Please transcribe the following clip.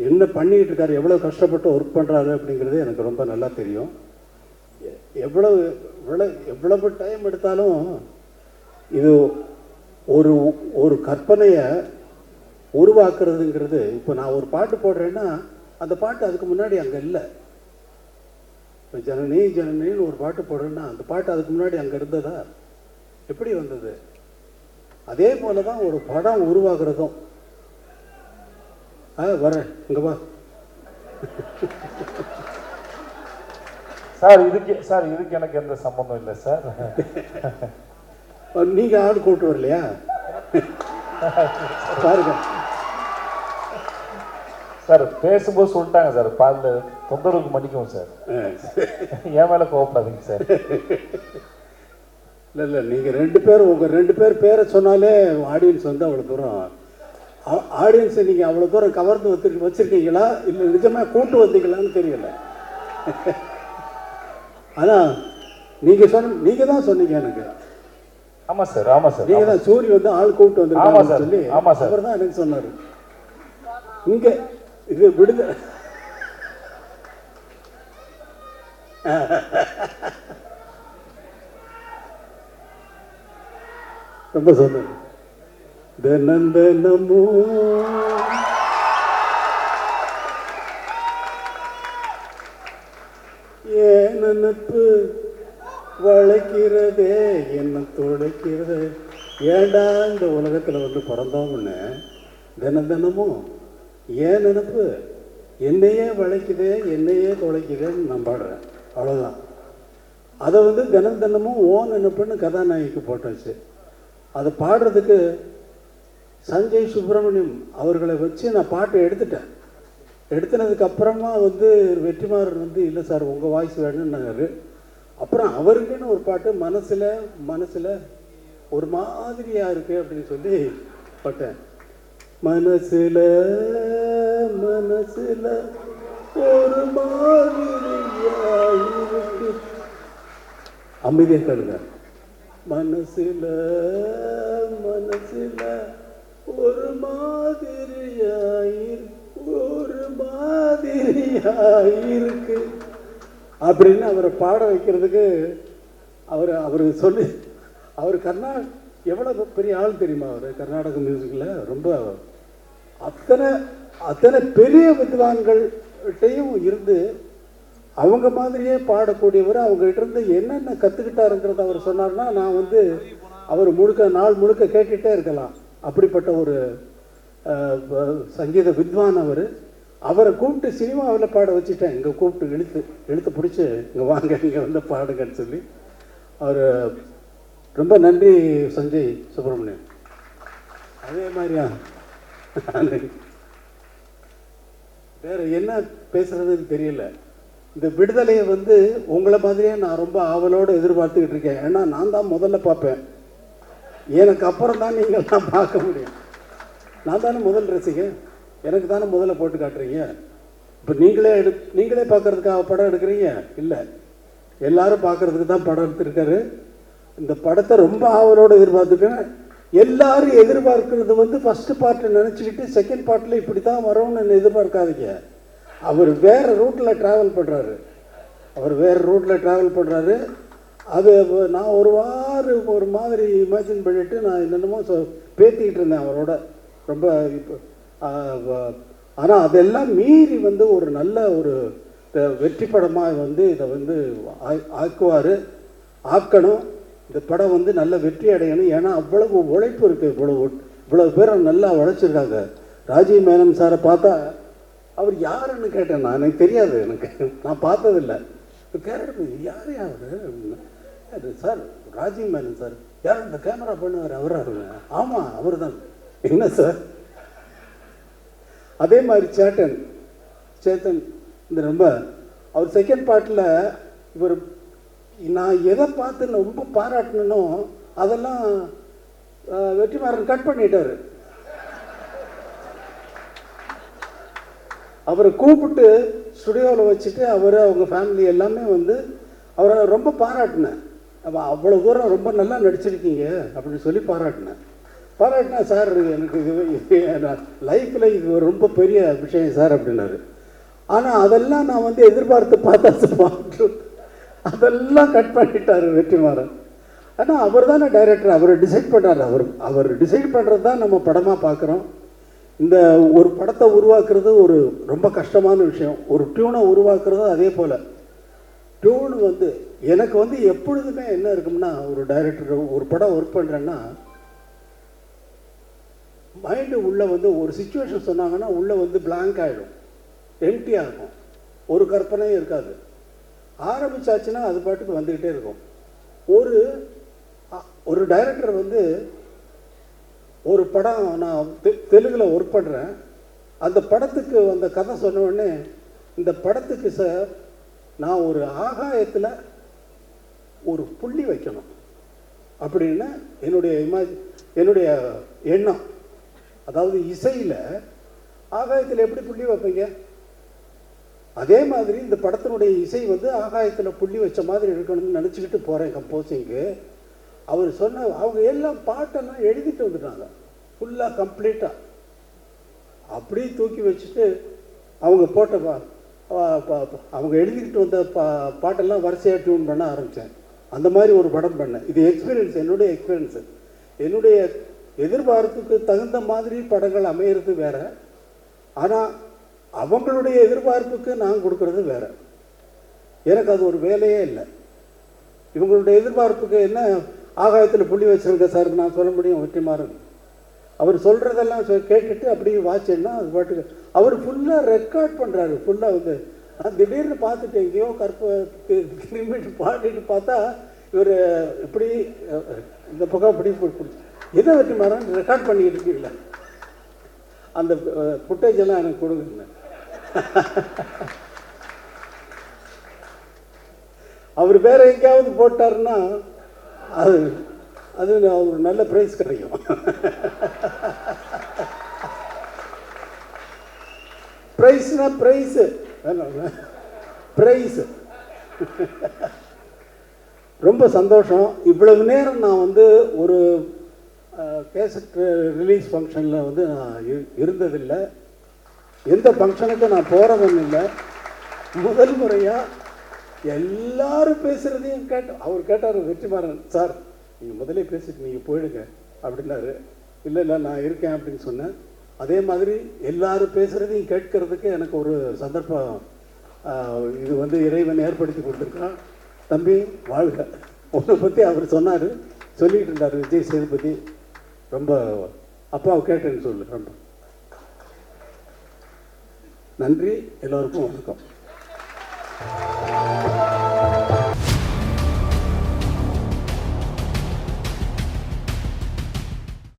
என்ன பண்ணிக்கிட்டு இருக்காரு எவ்வளோ கஷ்டப்பட்டு ஒர்க் பண்ணுறாரு அப்படிங்கிறது எனக்கு ரொம்ப நல்லா தெரியும். எ- எவ்வளவு எவ்வளோ எவ்வளவு டைம் எடுத்தாலும் இது ஒரு ஒரு கற்பனையை உருவாக்குறதுங்கிறது இப்போ நான் ஒரு பாட்டு போடுறேன்னா அந்த பாட்டு அதுக்கு முன்னாடி அங்கே இல்லை. இப்போ ஜனனி ஜனனின்னு ஒரு பாட்டு போடுறேன்னா அந்த பாட்டு அதுக்கு முன்னாடி அங்கே இருந்ததா? எப்படி வந்தது? அதே போல தான் ஒரு படம் உருவாகிறதும். ஆ வரேன் இங்கே வா. சார் இதுக்கு சார் இதுக்கு எனக்கு எந்த சம்பந்தம் இல்லை சார். நீங்கள் ஆள் கூட்டு வரலையா? பாருங்க. சார் பேசும்போது சொல்லிட்டாங்க சார். பால் தொந்தரவுக்கு மன்னிக்கவும் சார். என் மேலே கோவப்படாதீங்க சார். இல்லை இல்லை நீங்கள் ரெண்டு பேர் உங்கள் ரெண்டு பேர் பேரை சொன்னாலே ஆடியன்ஸ் வந்து அவ்வளோ தூரம் ஆடியன்ஸை நீங்கள் அவ்வளோ தூரம் கவர்ந்து வச்சு வச்சுருக்கீங்களா? இல்லை நிஜமாக கூட்டு வந்தீங்களான்னு தெரியல. ஆனால் நீங்கள் சொன்ன நீங்கள் தான் சொன்னீங்க எனக்கு. ஆமா சார் ஆமா சார் நீங்கள் தான் சூரி வந்து ஆள் கூப்பிட்டு வந்து சார். சொல்லி ஆமா சார். அவர் தான் எனக்கு சொன்னார். இங்கே இது விடுத ரொம்ப சொன்னார் தினம் தினமும் oh. ஏன் நினப்பு வளைக்கிறதே? என்ன துடைக்கிறது? ஏண்டா இந்த உலகத்தில் வந்து பிறந்தோம்னு? தினம் தினமும். ஏன் நினப்பு? என்னையே வளைக்குதே என்னையே துளைக்குதேன்னு நான் பாடுறேன். அவ்வளோதான் அதை வந்து தினம் தினமும் ஓ நினப்புன்னு கதாநாயகிக்கு போட்டாச்சு. அதை பாடுறதுக்கு சஞ்சய் சுப்பிரமணியம் அவர்களை வச்சு நான் பாட்டை எடுத்துட்டேன். எடுத்துனதுக்கு அப்புறமா வந்து வெற்றிமாறன் வந்து இல்லை சார் உங்கள் வாய்ஸ் வேணும்னாரு. அப்புறம் அவருக்குன்னு ஒரு பாட்டு மனசில் மனசில் ஒரு மாதிரியாக இருக்குது அப்படின்னு சொல்லி பாட்டேன். மனசில் மனசில் ஒரு மாதிரியா அமைதியை அமைதியாக கேளுங்க. மனசில் மனசில் ஒரு மாதிரியாயிரு ஒரு மாதிரியாயிருக்கு. அப்படின்னு அவரை பாட வைக்கிறதுக்கு அவர் அவர் சொல்லி அவர் கர்நா எவ்வளோ பெரிய ஆள் தெரியுமா அவர்? கர்நாடக மியூசிக்கில் ரொம்ப அத்தனை அத்தனை பெரிய வித்வான்கள்கிட்டையும் இருந்து அவங்க மாதிரியே பாடக்கூடியவர் அவங்ககிட்ட இருந்து என்னென்ன கற்றுக்கிட்டாருங்கிறத அவர் சொன்னார்னா நான் வந்து அவர் முழுக்க நாள் முழுக்க கேட்டுகிட்டே இருக்கலாம். அப்படிப்பட்ட ஒரு சங்கீத வித்வான் அவர். அவரை கூப்பிட்டு சினிமாவில் பாட வச்சுட்டேன். இங்கே கூப்பிட்டு இழுத்து இழுத்து பிடிச்சி இங்கே வாங்க இங்கே வந்து பாடுங்கன்னு சொல்லி. அவர் ரொம்ப நன்றி சஞ்சய் சுப்பிரமணியன். அதே மாதிரியா? வேறு என்ன பேசுகிறதுன்னு தெரியல. இந்த விடுதலையை வந்து உங்களை மாதிரியே நான் ரொம்ப ஆவலோடு எதிர்பார்த்துக்கிட்டு இருக்கேன். ஏன்னா நான் தான் முதல்ல பார்ப்பேன். எனக்கு அப்புறம் தான் நீங்கள் தான் பார்க்க முடியும். நான் தானே முதல் ரசிகன்? எனக்கு தானே முதல்ல போட்டு காட்டுறீங்க? இப்போ நீங்களே எடு நீங்களே பார்க்கறதுக்காக படம் எடுக்கிறீங்க? இல்லை. எல்லாரும் பார்க்கறதுக்கு தான் படம் எடுத்திருக்காரு. இந்த படத்தை ரொம்ப ஆவலோடு எதிர்பார்த்துருக்கேன் எல்லாரும் எதிர்பார்க்கறது வந்து ஃபஸ்ட்டு பார்ட்டை நினச்சிக்கிட்டு செகண்ட் பார்ட்டில் இப்படி தான் வரும்னு எதிர்பார்க்காதீங்க. அவர் வேறு ரூட்டில் ட்ராவல் பண்ணுறாரு அவர் வேறு ரூட்டில் ட்ராவல் பண்ணுறாரு அது நான் ஒரு வாரம் ஒரு மாதிரி இமேஜின் பண்ணிவிட்டு நான் என்னென்னமோ சொ பேத்திக்கிட்டு இருந்தேன் அவரோட. ரொம்ப இப்போ ஆனால் அதெல்லாம் மீறி வந்து ஒரு நல்ல ஒரு வெற்றி படமாக வந்து இதை வந்து ஆக்குவார். ஆக்கணும். இந்த படம் வந்து நல்ல வெற்றி அடையணும். ஏன்னா அவ்வளவு உழைப்பு இருக்குது இவ்வளவு இவ்வளவு பேர் நல்லா உழைச்சிருக்காங்க. ராஜீவ் மேனன் சாரை பார்த்தா அவர் யாருன்னு கேட்டேன் நான். எனக்கு தெரியாது. எனக்கு நான் பார்த்ததில்ல. கேரட் யார் யார்? Sir Rajeev Menon sir. யார் இந்த கேமரா பண்ணுவார்? அவரா ஆமாம் அவர் தான் என்ன சார்? அதே மாதிரி சேட்டன். சேத்தன் இந்த ரொம்ப அவர் செகண்ட் பார்ட்டில் இவர் நான் எதை பார்த்து ரொம்ப பாராட்டினோ அதெல்லாம் வெற்றிமாறன் கட் பண்ணிட்டார். அவரை கூப்பிட்டு ஸ்டுடியோவில் வச்சுட்டு அவர் அவங்க ஃபேமிலி எல்லாமே வந்து அவரை ரொம்ப பாராட்டினேன் நம்ம அவ்வளோ தூரம் ரொம்ப நல்லா நடிச்சிருக்கீங்க அப்படின்னு சொல்லி பாராட்டினேன். பாராட்டினா சார் எனக்கு இது லைஃப்பில் இது ரொம்ப பெரிய விஷயம் சார் அப்படின்னாரு. ஆனால் அதெல்லாம் நான் வந்து எதிர்பார்த்து பார்த்தா சார் அதெல்லாம் கட் பண்ணிட்டார் வெற்றிமாறன். ஆனால் அவர் தானே டைரக்டர் அவர் டிசைட் பண்ணார். அவர் அவர் டிசைட் பண்ணுறது தான் நம்ம படமாக பார்க்குறோம் இந்த ஒரு படத்தை உருவாக்குறது ஒரு ரொம்ப கஷ்டமான விஷயம். ஒரு டியூனை உருவாக்குறது அதே போல். டியூன் வந்து எனக்கு வந்து எப்பொழுதுமே என்ன இருக்கும்னா ஒரு டைரக்டர் ஒரு படம் ஒர்க் பண்ணுறேன்னா மைண்டு உள்ளே வந்து ஒரு சுச்சுவேஷன் சொன்னாங்கன்னா உள்ளே வந்து பிளாங்க் ஆகிடும் எம்டி இருக்கும் ஒரு கற்பனையும் இருக்காது. ஆரம்பிச்சாச்சுன்னா அது பாட்டுக்கு வந்துக்கிட்டே இருக்கும். ஒரு ஒரு டைரக்டர் வந்து ஒரு படம் நான் தெ- தெலுங்கில் ஒர்க் பண்ணுறேன் அந்த படத்துக்கு அந்த கதை சொன்ன உடனே இந்த படத்துக்கு சார் நான் ஒரு ஆகாயத்தில் ஒரு புள்ளி வைக்கணும். அப்படின்னு என்னுடைய இமேஜ் என்னுடைய எண்ணம் அதாவது இசையில் ஆகாயத்தில் எப்படி புள்ளி வைப்பீங்க? அதே மாதிரி இந்த படத்தினுடைய இசை வந்து ஆகாயத்தில் புள்ளி வச்ச மாதிரி இருக்கணும்னு நினச்சிக்கிட்டு போகிறேன் கம்போசிங்கு அவர் சொன்ன அவங்க எல்லாம் பாட்டெல்லாம் எழுதிட்டு வந்துட்டாங்க. ஃபுல்லாக கம்ப்ளீட்டாக அப்படியே தூக்கி வச்சுட்டு அவங்க போட்ட பா அவங்க எழுதிக்கிட்டு வந்த பா பாட்டெல்லாம் வரிசையாக டியூன் பண்ண ஆரம்பித்தேன் அந்த மாதிரி ஒரு படம் பண்ணேன் இது எக்ஸ்பீரியன்ஸ் என்னுடைய எக்ஸ்பீரியன்ஸு என்னுடைய எதிர்பார்ப்புக்கு தகுந்த மாதிரி படங்கள் அமையிறது வேற. ஆனால் அவங்களுடைய எதிர்பார்ப்புக்கு நான் கொடுக்கறது வேற. எனக்கு அது ஒரு வேலையே இல்லை. இவங்களுடைய எதிர்பார்ப்புக்கு என்ன ஆகாயத்தில் புள்ளி வச்சிருக்க சார் நான் சொல்ல முடியும் வெற்றிமாறன் அவர் சொல்கிறதெல்லாம் கேட்டுட்டு அப்படியே வாட்சேன்னா அது பாட்டுக்கு. அவர் ஃபுல்லாக ரெக்கார்ட் பண்ணுறாரு ஃபுல்லாக வந்து திடீர்னு பார்த்துட்டு எங்கேயோ கற்ப திரும்பிட்டு பாடிட்டு பார்த்தா இவர் இப்படி இந்த பக்கம் அப்படி பிடிச்சி என்ன மரம் ரெக்கார்ட் பண்ணிக்கிட்டு இருக்கீங்களா? அந்த ஃபுட்டேஜ் எல்லாம் எனக்கு கொடுங்க. அவர் வேற எங்கேயாவது போட்டாருன்னா அது அது ஒரு நல்ல ப்ரைஸ் கிடைக்கும். ப்ரைஸ்னா ப்ரைஸு ப்ரைஸு ரொம்ப சந்தோஷம். இவ்வளவு நேரம் நான் வந்து ஒரு கேசட் ரிலீஸ் ஃபங்க்ஷனில் வந்து நான் இரு- இருந்ததில்லை. எந்த ஃபங்க்ஷனுக்கும் நான் போகிறதும் இல்லை. முதல் முறையாக எல்லாரும் பேசுகிறதையும் கேட்ட அவர் கேட்டார் வெற்றிமாறன் சார் நீங்கள் முதலே பேசிட்டு நீங்கள் போயிடுங்க அப்படின்னாரு. இல்லை இல்லை நான் இருக்கேன் அப்படின்னு சொன்னேன். அதே மாதிரி எல்லாரும் பேசுகிறதையும் கேட்கறதுக்கு எனக்கு ஒரு சந்தர்ப்பம் இது வந்து இறைவன் ஏற்படுத்தி கொடுத்துருக்கான் தம்பி வாழ்க. உன்னை பற்றி அவர் சொன்னார் சொல்லிட்டு இருந்தார் விஜய் சேதுபதி. ரொம்ப அப்பாவை கேட்டேன்னு சொல்லு ரொம்ப. நன்றி எல்லோருக்கும் வணக்கம்.